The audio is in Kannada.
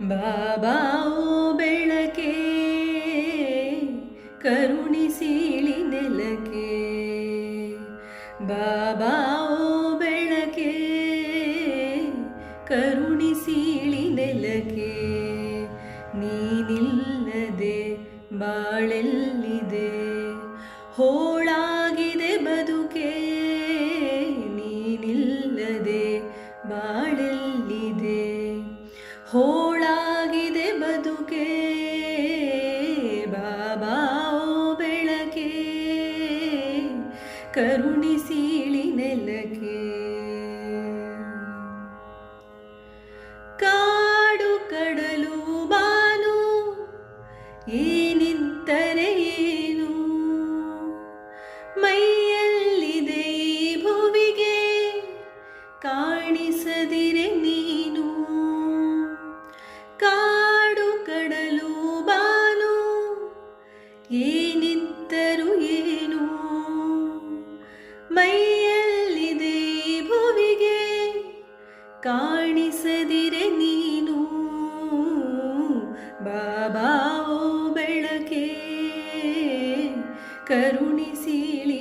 ಬಾಬಾವು ಬೆಳಕೆ ಕರುಣಿಸೀಳಿ ನೆಲಕೆ ಬಾಬಾವು ಬೆಳಕೆ ಕರುಣಿಸೀಳಿ ನೆಲಕೆ ನೀನಿಲ್ಲದೆ ಬಾಳೆಲ್ಲಿದೆ, ಹೋಳಾಗಿದೆ ಬದುಕೆ. ನೀನಿಲ್ಲದೆ ಬಾಳೆಲ್ಲಿದೆ, ಹೋಳಾಗಿದೆ ಕರುಣಿಸೀಳಿ ನೆಲಕ್ಕೆ. ಕಾಡು ಕಡಲು ಬಾನು ಏನಿಂತರೆ ಏನು? ಮೈಯಲ್ಲಿದೆ ಭುವಿಗೆ, ಕಾಣಿಸದಿರೆ ನೀನು. ಕಾಡು ಕಡಲು ಬಾನು ಏನಿದ್ದರು ಕಾಣಿಸದಿರೆ ನೀನು. ಬಾಬಾओ ಬೆಳಕೆ ಕರುಣಿಸಿಳಿ